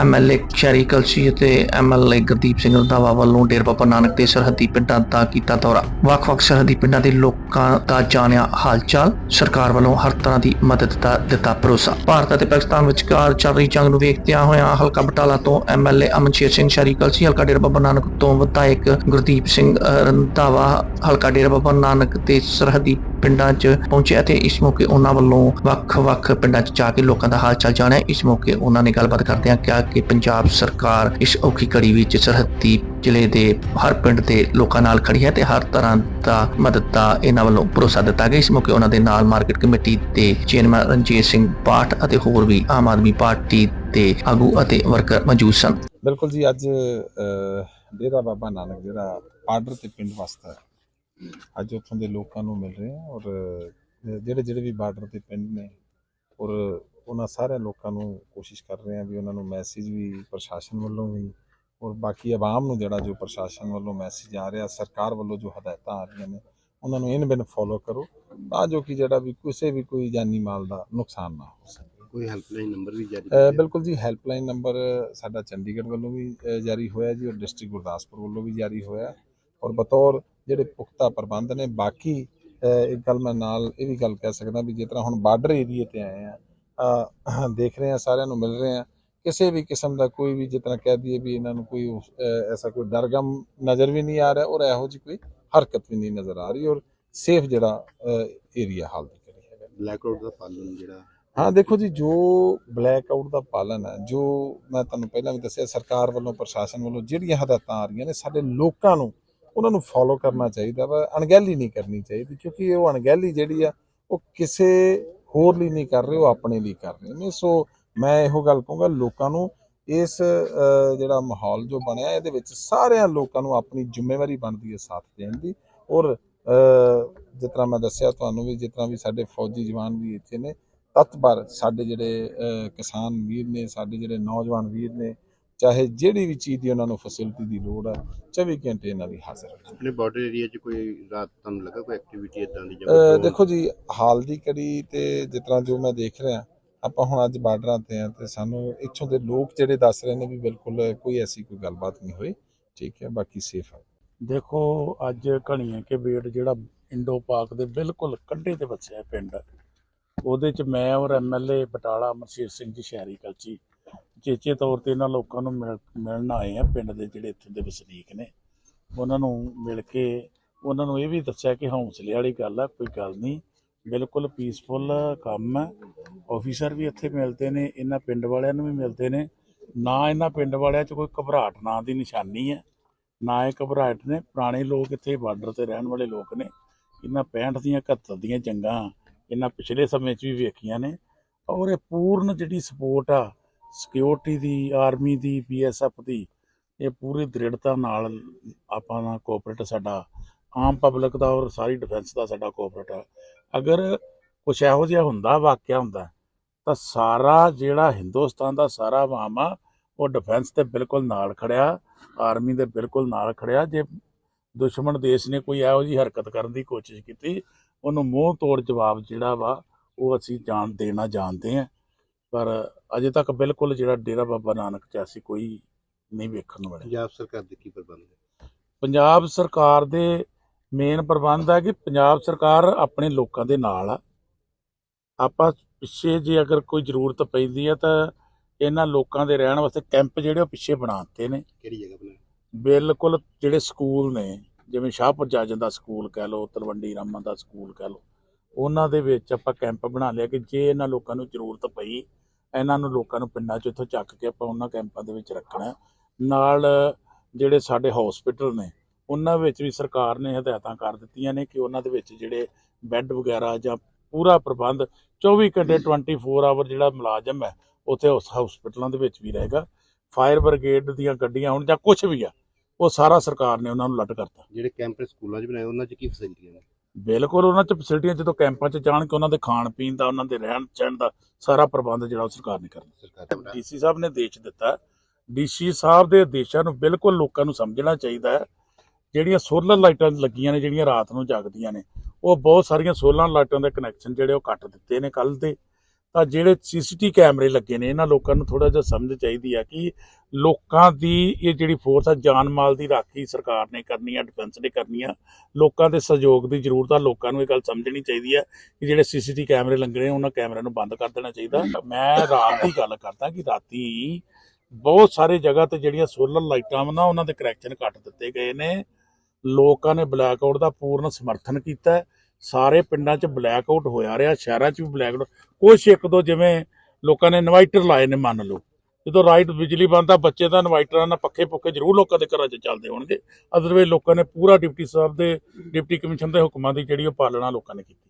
MLA ਸ਼ਹਿਰੀ ਕਲਸੀ ਅਤੇ MLA Gurdeep Singh Randhawa ਵੱਲੋਂ ਡੇਰਾ ਬਾਬਾ ਨਾਨਕ ਦੇ ਸਰਹੱਦੀ ਪਿੰਡਾਂ ਦਾ ਕੀਤਾ ਦੌਰਾ। ਵੱਖ-ਵੱਖ ਸਰਹੱਦੀ ਪਿੰਡਾਂ ਦੇ ਲੋਕਾਂ ਦਾ ਜਾਣਿਆ ਹਾਲਚਾਲ, ਸਰਕਾਰ ਵੱਲੋਂ ਹਰ ਤਰ੍ਹਾਂ ਦੀ ਮਦਦ ਦਾ ਦਿੱਤਾ ਭਰੋਸਾ। ਭਾਰਤ ਅਤੇ ਪਾਕਿਸਤਾਨ ਵਿਚਕਾਰ ਚੱਲ ਰਹੀ ਜੰਗ ਨੂੰ ਵੇਖਦਿਆਂ ਹੋਇਆਂ ਹਲਕਾ ਬਟਾਲਾ ਤੋਂ ਐਮਐਲਏ ਅਮਨਸ਼ੇਰ ਸਿੰਘ ਸ਼ਹਿਰੀ ਕਲਸੀ, ਹਲਕਾ ਡੇਰਾ ਬਾਬਾ ਨਾਨਕ ਤੋਂ ਵਿਧਾਇਕ ਗੁਰਦੀਪ ਸਿੰਘ ਰੰਧਾਵਾ, ਹਲਕਾ ਡੇਰਾ ਬਾਬਾ ਨਾਨਕ ਦੇ ਸਰਹੱਦੀ ਪਿੰਡਾਂ 'ਚ ਪਹੁੰਚੇ ਅਤੇ ਇਸ ਮੌਕੇ ਉਹਨਾਂ ਵੱਲੋਂ ਵੱਖ-ਵੱਖ ਪਿੰਡਾਂ 'ਚ ਜਾ ਕੇ ਲੋਕਾਂ ਦਾ ਹਾਲ ਚਾਲ ਜਾਣਿਆ। ਇਸ ਮੌਕੇ ਉਹਨਾਂ ਨੇ ਗੱਲਬਾਤ ਕਰਦਿਆਂ ਕਿਹਾ ਕਿ ਪੰਜਾਬ ਸਰਕਾਰ ਇਸ ਔਖੀ ਘੜੀ ਵਿੱਚ ਸਰਹੱਦੀ ਜ਼ਿਲ੍ਹੇ ਦੇ ਹਰ ਪਿੰਡ ਦੇ ਲੋਕਾਂ ਨਾਲ ਖੜੀ ਹੈ ਤੇ ਹਰ ਤਰ੍ਹਾਂ ਦਾ ਮਦਦ ਦਾ ਇਹਨਾਂ ਵੱਲੋਂ ਭਰੋਸਾ ਦਿੱਤਾ ਗਿਆ। ਇਸ ਮੌਕੇ ਉਹਨਾਂ ਦੇ ਨਾਲ ਮਾਰਕੀਟ ਕਮੇਟੀ ਦੇ ਚੇਅਰਮੈਨ ਰਣਜੀਤ ਸਿੰਘ ਪਾਠ ਅਤੇ ਹੋਰ ਵੀ ਆਮ ਆਦਮੀ ਪਾਰਟੀ ਦੇ ਆਗੂ ਅਤੇ ਵਰਕਰ ਮੌਜੂਦ ਸਨ। ਬਿਲਕੁਲ ਜੀ, ਅੱਜ ਡੇਰਾ ਬਾਬਾ ਨਾਨਕ ਜਿਹੜਾ ਬਾਰਡਰ ਤੇ ਪਿੰਡ ਵਸਦਾ ਅੱਜ ਉੱਥੋਂ ਦੇ ਲੋਕਾਂ ਨੂੰ ਮਿਲ ਰਹੇ ਆ ਔਰ ਜਿਹੜੇ ਜਿਹੜੇ ਵੀ ਬਾਰਡਰ ਤੇ ਪਿੰਡ ਨੇ ਔਰ ਉਹਨਾਂ ਸਾਰੇ ਲੋਕਾਂ ਨੂੰ ਕੋਸ਼ਿਸ਼ ਕਰ ਰਹੇ ਆ ਵੀ ਉਹਨਾਂ ਨੂੰ ਮੈਸੇਜ ਵੀ ਪ੍ਰਸ਼ਾਸਨ ਵੱਲੋਂ ਵੀ ਔਰ ਬਾਕੀ ਆਵਾਮ ਨੂੰ ਜਿਹੜਾ ਜੋ ਪ੍ਰਸ਼ਾਸਨ ਵੱਲੋਂ ਮੈਸੇਜ ਆ ਰਿਹਾ ਸਰਕਾਰ ਵੱਲੋਂ ਜੋ ਹਦਾਇਤਾਂ ਆ ਰਹੀਆਂ ਨੇ ਉਹਨਾਂ ਨੂੰ ਇਨ ਬਿਨ ਫੋਲੋ ਕਰੋ ਤਾਂ ਜੋ ਕਿ ਜਿਹੜਾ ਵੀ ਕਿਸੇ ਵੀ ਕੋਈ ਜਾਨੀ ਮਾਲ ਦਾ ਨੁਕਸਾਨ ਨਾ ਹੋ ਸਕੇ। ਕੋਈ ਹੈਲਪਲਾਈਨ ਨੰਬਰ ਵੀ ਜਾਰੀ ਬਿਲਕੁਲ ਜੀ ਹੈਲਪਲਾਈਨ ਨੰਬਰ ਸਾਡਾ ਚੰਡੀਗੜ੍ਹ ਵੱਲੋਂ ਵੀ ਜਾਰੀ ਹੋਇਆ ਜੀ ਔਰ ਡਿਸਟ੍ਰਿਕਟ ਗੁਰਦਾਸਪੁਰ ਵੱਲੋਂ ਵੀ ਜਾਰੀ ਹੋਇਆ ਔਰ ਬਤੌਰ ਜਿਹੜੇ ਪੁਖਤਾ ਪ੍ਰਬੰਧ ਨੇ ਬਾਕੀ ਇੱਕ ਗੱਲ ਮੈਂ ਨਾਲ ਇਹ ਵੀ ਗੱਲ ਕਹਿ ਸਕਦਾ ਵੀ ਜਿਸ ਤਰ੍ਹਾਂ ਹੁਣ ਬਾਰਡਰ ਏਰੀਏ ਤੇ ਆਏ ਆ ਦੇਖ ਰਹੇ ਆ ਸਾਰਿਆਂ ਨੂੰ ਮਿਲ ਰਹੇ ਆ ਕਿਸੇ ਵੀ ਕਿਸਮ ਦਾ ਕੋਈ ਵੀ ਜਿਸ ਤਰ੍ਹਾਂ ਕਹਿ ਦਈਏ ਵੀ ਇਹਨਾਂ ਨੂੰ ਕੋਈ ਐਸਾ ਕੋਈ ਡਰਗਮ ਨਜ਼ਰ ਵੀ ਨਹੀਂ ਆ ਰਿਹਾ ਔਰ ਇਹੋ ਜਿਹੀ ਕੋਈ ਹਰਕਤ ਵੀ ਨਹੀਂ ਨਜ਼ਰ ਆ ਰਹੀ ਔਰ ਸੇਫ ਜਿਹੜਾ ਏਰੀਆ ਹਾਲ ਦੀ ਕਰੀ ਬਲੈਕ ਆਊਟ ਦਾ ਪਾਲਣ ਜਿਹੜਾ ਹਾਂ ਦੇਖੋ ਜੀ ਜੋ ਬਲੈਕ ਆਊਟ ਦਾ ਪਾਲਣ ਹੈ ਜੋ ਮੈਂ ਤੁਹਾਨੂੰ ਪਹਿਲਾਂ ਵੀ ਦੱਸਿਆ ਸਰਕਾਰ ਵੱਲੋਂ ਪ੍ਰਸ਼ਾਸਨ ਵੱਲੋਂ ਜਿਹੜੀਆਂ ਹਦਾਇਤਾਂ ਆ ਰਹੀਆਂ ਨੇ ਸਾਡੇ ਲੋਕਾਂ ਨੂੰ ਉਹਨਾਂ ਨੂੰ ਫੋਲੋ ਕਰਨਾ ਚਾਹੀਦਾ ਵਾ, ਅਣਗਹਿਲੀ ਨਹੀਂ ਕਰਨੀ ਚਾਹੀਦੀ, ਕਿਉਂਕਿ ਉਹ ਅਣਗਹਿਲੀ ਜਿਹੜੀ ਆ, ਉਹ ਕਿਸੇ ਹੋਰ ਲਈ ਨਹੀਂ ਕਰ ਰਹੇ, ਉਹ ਆਪਣੇ ਲਈ ਕਰ ਰਹੇ ਨੇ। ਸੋ ਮੈਂ ਇਹੋ ਗੱਲ ਕਹੂੰਗਾ, ਲੋਕਾਂ ਨੂੰ ਇਸ ਜਿਹੜਾ ਮਾਹੌਲ ਜੋ ਬਣਿਆ, ਇਹਦੇ ਵਿੱਚ ਸਾਰਿਆਂ ਲੋਕਾਂ ਨੂੰ ਆਪਣੀ ਜ਼ਿੰਮੇਵਾਰੀ ਬਣਦੀ ਹੈ, ਸਾਥ ਦੇਣ ਦੀ। ਔਰ ਜਿਸ ਤਰ੍ਹਾਂ ਮੈਂ ਦੱਸਿਆ ਤੁਹਾਨੂੰ ਵੀ, ਜਿਸ ਤਰ੍ਹਾਂ ਵੀ ਸਾਡੇ ਫੌਜੀ ਜਵਾਨ ਵੀ ਇੱਥੇ ਨੇ ਤਤਪਰ ਸਾਡੇ ਜਿਹੜੇ ਕਿਸਾਨ ਵੀਰ ਨੇ, ਸਾਡੇ ਜਿਹੜੇ ਨੌਜਵਾਨ ਵੀਰ ਨੇ ਚਾਹੇ ਜਿਹੜੀ ਵੀ ਚੀਜ਼ ਦੀ ਉਹਨਾਂ ਨੂੰ ਫੈਸਿਲਿਟੀ ਦੀ ਲੋੜ ਹੈ 24 ਘੰਟੇ ਇਹਨਾਂ ਦੀ ਹਾਜ਼ਰ ਹੈ ਆਪਣੇ ਬਾਰਡਰ ਏਰੀਆ 'ਚ ਕੋਈ ਰਾਤ ਤੁਹਾਨੂੰ ਲੱਗਾ ਕੋਈ ਐਕਟੀਵਿਟੀ ਇਦਾਂ ਦੀ ਅਹ, ਦੇਖੋ ਜੀ ਹਾਲ ਦੀ ਕੜੀ ਤੇ ਜਿਸ ਤਰ੍ਹਾਂ ਜੋ ਮੈਂ ਦੇਖ ਰਿਹਾ ਆਪਾਂ ਹੁਣ ਅੱਜ ਬਾਰਡਰਾਂ ਤੇ ਆ ਤੇ ਸਾਨੂੰ ਇੱਥੋਂ ਦੇ ਲੋਕ ਜਿਹੜੇ ਦੱਸ ਰਹੇ ਨੇ ਵੀ ਬਿਲਕੁਲ ਕੋਈ ਐਸੀ ਕੋਈ ਗੱਲਬਾਤ ਨਹੀਂ ਹੋਈ। ਠੀਕ ਹੈ ਬਾਕੀ ਸੇਫ ਹੈ ਦੇਖੋ ਅੱਜ ਘਣੀਆਂ ਕੇ ਬੇਟ ਜਿਹੜਾ ਇੰਡੋ ਪਾਕ ਦੇ ਬਿਲਕੁਲ ਕੰਢੇ ਤੇ ਵਸਿਆ ਪਿੰਡ ਉਹਦੇ ਚ ਮੈਂ ਔਰ ਐਮਐਲਏ ਬਟਾਲਾ ਅਮਰਸ਼ੇਰ ਸਿੰਘ ਜੀ ਸ਼ਹਿਰੀ ਕਲਚੀ ਚੇਚੇ ਤੌਰ ਤੇ ਇਹਨਾਂ ਲੋਕਾਂ ਨੂੰ ਮਿਲ- ਮਿਲਣ ਆਏ ਆ ਪਿੰਡ ਦੇ ਜਿਹੜੇ ਇੱਥੇ ਦੇ ਵਸਨੀਕ ਨੇ। ਉਹਨਾਂ ਨੂੰ ਮਿਲ ਕੇ ਉਹਨਾਂ ਨੂੰ ਇਹ ਵੀ ਦੱਸਿਆ ਕਿ ਹੌਸਲੇ ਵਾਲੀ ਗੱਲ ਆ, ਕੋਈ ਗੱਲ ਨਹੀਂ। ਬਿਲਕੁਲ ਪੀਸਫੁਲ ਕੰਮ ਹੈ ਆਫੀਸਰ ਵੀ ਇੱਥੇ ਮਿਲਦੇ ਨੇ, ਇਹਨਾਂ ਪਿੰਡ ਵਾਲਿਆਂ ਨੂੰ ਵੀ ਮਿਲਦੇ ਨੇ। ਨਾ ਇਹਨਾਂ ਪਿੰਡ ਵਾਲਿਆਂ 'ਚ ਕੋਈ ਘਬਰਾਹਟ, ਨਾਂ ਦੀ ਨਿਸ਼ਾਨੀ ਹੈ ਨਾ ਇਹ ਘਬਰਾਹਟ ਨੇ। ਪੁਰਾਣੇ ਲੋਕ ਇੱਥੇ ਬਾਰਡਰ ਤੇ ਰਹਿਣ ਵਾਲੇ ਲੋਕ ਨੇ। ਇਹਨਾਂ 65 ਦੀਆਂ 71 ਦੀਆਂ ਜੰਗਾਂ, ਇਹਨਾਂ ਪਿਛਲੇ ਸਮੇਂ 'ਚ ਵੀ ਵੇਖੀਆਂ ਨੇ। ਔਰ ਇਹ ਪੂਰਨ ਜਿਹੜੀ ਸਪੋਰਟ ਆ ਸਿਕਿਉਰਿਟੀ ਦੀ ਆਰਮੀ ਦੀ ਬੀਐਸਐਫ ਦੀ, ਇਹ ਪੂਰੀ ਦ੍ਰਿੜਤਾ ਨਾਲ ਆਪਾਂ ਨਾਲ ਕੋਆਪਰੇਟ ਸਾਡਾ। ਆਮ ਪਬਲਿਕ ਦਾ ਔਰ ਸਾਰੀ ਡਿਫੈਂਸ ਦਾ ਸਾਡਾ ਕੋਆਪਰੇਟ ਆ। ਅਗਰ ਕੁਛ ਇਹੋ ਜਿਹਾ ਹੁੰਦਾ, ਵਾਕਿਆ ਹੁੰਦਾ, ਤਾਂ ਸਾਰਾ ਜਿਹੜਾ ਹਿੰਦੁਸਤਾਨ ਦਾ ਸਾਰਾ ਆਵਾਮ ਆ, ਉਹ ਡਿਫੈਂਸ ਤੇ ਬਿਲਕੁਲ ਨਾਲ ਖੜਿਆ ਆਰਮੀ ਦੇ ਬਿਲਕੁਲ ਨਾਲ ਖੜਿਆ। ਜੇ ਦੁਸ਼ਮਣ ਦੇਸ਼ ਨੇ ਕੋਈ ਇਹੋ ਜਿਹੀ ਹਰਕਤ ਕਰਨ ਦੀ ਕੋਸ਼ਿਸ਼ ਕੀਤੀ, ਉਹਨੂੰ ਮੂੰਹ ਤੋੜ ਜਵਾਬ ਜਿਹੜਾ ਵਾ, ਉਹ ਅਸੀਂ ਜਾਣ ਦੇਣਾ ਜਾਣਦੇ ਹਾਂ ਪਰ ਅਜੇ ਤੱਕ ਬਿਲਕੁਲ ਜਿਹੜਾ ਡੇਰਾ ਬਾਬਾ ਨਾਨਕ ਚ ਅਸੀਂ ਕੋਈ ਨਹੀਂ ਵੇਖਣ ਨੂੰ ਮਿਲਿਆ। ਪੰਜਾਬ ਸਰਕਾਰ ਦੇ ਕੀ ਪ੍ਰਬੰਧ ਹੈ ਪੰਜਾਬ ਸਰਕਾਰ ਦੇ ਮੇਨ ਪ੍ਰਬੰਧ ਹੈ ਕਿ ਪੰਜਾਬ ਸਰਕਾਰ ਆਪਣੇ ਲੋਕਾਂ ਦੇ ਨਾਲ ਆ। ਆਪਾਂ ਪਿੱਛੇ ਜੇ ਅਗਰ ਕੋਈ ਜ਼ਰੂਰਤ ਪੈਂਦੀ ਹੈ ਤਾਂ ਇਹਨਾਂ ਲੋਕਾਂ ਦੇ ਰਹਿਣ ਵਾਸਤੇ ਕੈਂਪ ਜਿਹੜੇ ਉਹ ਪਿੱਛੇ ਬਣਾਤੇ ਨੇ। ਕਿਹੜੀ ਜਗ੍ਹਾ ਬਣਾਈ ਬਿਲਕੁਲ ਜਿਹੜੇ ਸਕੂਲ ਨੇ ਜਿਵੇਂ ਸ਼ਾਹਪੁਰ ਜਾਜਨ ਦਾ ਸਕੂਲ ਕਹਿ ਲਓ ਤਲਵੰਡੀ ਰਾਮਾ ਦਾ ਸਕੂਲ ਕਹਿ ਲਓ ਉਹਨਾਂ ਦੇ ਵਿੱਚ ਆਪਾਂ ਕੈਂਪ ਬਣਾ ਲਿਆ ਕਿ ਜੇ ਇਹਨਾਂ ਲੋਕਾਂ ਨੂੰ ਜ਼ਰੂਰਤ ਪਈ ਇਹਨਾਂ ਨੂੰ ਲੋਕਾਂ ਨੂੰ ਪਿੰਡਾਂ 'ਚ ਇੱਥੋਂ ਚੱਕ ਕੇ ਆਪਾਂ ਉਹਨਾਂ ਕੈਂਪਾਂ ਦੇ ਵਿੱਚ ਰੱਖਣਾ ਨਾਲ ਜਿਹੜੇ ਸਾਡੇ ਹਸਪੀਟਲ ਨੇ ਉਹਨਾਂ ਵਿੱਚ ਵੀ ਸਰਕਾਰ ਨੇ ਹਦਾਇਤਾਂ ਕਰ ਦਿੱਤੀਆਂ ਨੇ ਕਿ ਉਹਨਾਂ ਦੇ ਵਿੱਚ ਜਿਹੜੇ ਬੈੱਡ ਵਗੈਰਾ ਜਾਂ ਪੂਰਾ ਪ੍ਰਬੰਧ 24 ਘੰਟੇ 24 ਆਵਰ ਜਿਹੜਾ ਮੁਲਾਜ਼ਮ ਹੈ ਉੱਥੇ ਉਸ ਹਸਪੀਟਲਾਂ ਦੇ ਵਿੱਚ ਵੀ ਰਹੇਗਾ। ਫਾਇਰ ਬ੍ਰਿਗੇਡ ਦੀਆਂ ਗੱਡੀਆਂ ਹੁਣ ਜਾਂ ਕੁਝ ਵੀ ਆ ਉਹ ਸਾਰਾ ਸਰਕਾਰ ਨੇ ਉਹਨਾਂ ਨੂੰ ਲੱਟ ਕਰਤਾ। ਜਿਹੜੇ ਕੈਂਪ ਸਕੂਲਾਂ 'ਚ ਬਣਾਏ ਉਹਨਾਂ 'ਚ ਕੀ ਫੈਸਿਲਿਟੀਆਂ ਨੇ ਬਿਲਕੁਲ ਉਹਨਾਂ ਚ ਫੈਸਿਲਿਟੀਆਂ ਜਦੋਂ ਕੈਂਪਾਂ ਚ ਜਾਣ ਕੇ ਉਹਨਾਂ ਦੇ ਖਾਣ ਪੀਣ ਦਾ ਉਹਨਾਂ ਦੇ ਰਹਿਣ ਸਹਿਣ ਦਾ ਸਾਰਾ ਪ੍ਰਬੰਧ ਜਿਹੜਾ ਉਹ ਸਰਕਾਰ ਨੇ ਕਰਨਾ। ਡੀਸੀ ਸਾਹਿਬ ਨੇ ਦੇਸ਼ ਦਿੱਤਾ। ਡੀਸੀ ਸਾਹਿਬ ਦੇ ਆਦੇਸ਼ਾਂ ਨੂੰ ਬਿਲਕੁਲ ਲੋਕਾਂ ਨੂੰ ਸਮਝਣਾ ਚਾਹੀਦਾ ਹੈ। ਜਿਹੜੀਆਂ ਸੋਲਰ ਲਾਈਟਾਂ ਲੱਗੀਆਂ ਨੇ ਜਿਹੜੀਆਂ ਰਾਤ ਨੂੰ ਜਗਦੀਆਂ ਨੇ ਉਹ ਬਹੁਤ ਸਾਰੀਆਂ ਸੋਲਰ ਲਾਈਟਾਂ ਦੇ ਕਨੈਕਸ਼ਨ ਜਿਹੜੇ ਉਹ ਕੱਟ ਦਿੱਤੇ ਨੇ ਕੱਲ ਦੇ। ਤਾਂ ਜਿਹੜੇ ਸੀਸੀਟੀ ਕੈਮਰੇ ਲੱਗੇ ਨੇ, ਇਹਨਾਂ ਲੋਕਾਂ ਨੂੰ ਥੋੜਾ ਜਿਹਾ ਸਮਝ ਚਾਹੀਦੀ ਆ ਕਿ ਲੋਕਾਂ ਦੀ ਇਹ ਜਿਹੜੀ ਫੋਰਸ ਆ, ਜਾਨ ਮਾਲ ਦੀ ਰਾਖੀ ਸਰਕਾਰ ਨੇ ਕਰਨੀ ਆ ਡਿਫੈਂਸ ਨੇ ਕਰਨੀ ਆ, ਲੋਕਾਂ ਦੇ ਸਹਿਯੋਗ ਦੀ ਜ਼ਰੂਰਤ ਆ, ਲੋਕਾਂ ਨੂੰ ਇਹ ਗੱਲ ਸਮਝਣੀ ਚਾਹੀਦੀ ਆ ਕਿ ਜਿਹੜੇ ਸੀਸੀਟੀ ਕੈਮਰੇ ਲੱਗੇ ਨੇ, ਉਹਨਾਂ ਕੈਮਰਿਆਂ ਨੂੰ ਬੰਦ ਕਰ ਦੇਣਾ ਚਾਹੀਦਾ। ਮੈਂ ਰਾਤ ਦੀ ਗੱਲ ਕਰਦਾ ਕਿ ਰਾਤੀ ਬਹੁਤ ਸਾਰੇ ਜਗ੍ਹਾ ਤੇ ਜਿਹੜੀਆਂ ਸੋਲਰ ਲਾਈਟਾਂ ਵਾ ਨਾ, ਉਹਨਾਂ ਦੇ ਕਨੈਕਸ਼ਨ ਕੱਟ ਦਿੱਤੇ ਗਏ ਨੇ। ਲੋਕਾਂ ਨੇ ਬਲੈਕ ਆਊਟ ਦਾ ਪੂਰਨ ਸਮਰਥਨ ਕੀਤਾ। ਸਾਰੇ ਪਿੰਡਾਂ 'ਚ ਬਲੈਕ ਆਊਟ ਹੋਇਆ ਰਿਹਾ, ਸ਼ਹਿਰਾਂ 'ਚ ਵੀ ਬਲੈਕ ਆਊਟ ਕੁਛ ਇੱਕ ਦੋ ਜਿਵੇਂ ਲੋਕਾਂ ਨੇ ਇਨਵਾਈਟਰ ਲਾਏ ਨੇ ਮੰਨ ਲਓ। ਜਦੋਂ ਰਾਈਟ ਬਿਜਲੀ ਬੰਦ ਆ ਬੱਚੇ ਤਾਂ ਇਨਵਾਈਟਰਾਂ ਨਾਲ ਪੱਖੇ ਪੁੱਖੇ ਜ਼ਰੂਰ ਲੋਕਾਂ ਦੇ ਘਰਾਂ 'ਚ ਚੱਲਦੇ ਹੋਣਗੇ। ਅਦਰਵਾਈਜ਼ ਲੋਕਾਂ ਨੇ ਪੂਰਾ ਡਿਪਟੀ ਸਾਹਿਬ ਦੇ, ਡਿਪਟੀ ਕਮਿਸ਼ਨ ਦੇ ਹੁਕਮਾਂ ਦੀ ਜਿਹੜੀ ਉਹ ਪਾਲਣਾ ਲੋਕਾਂ ਨੇ ਕੀਤੀ।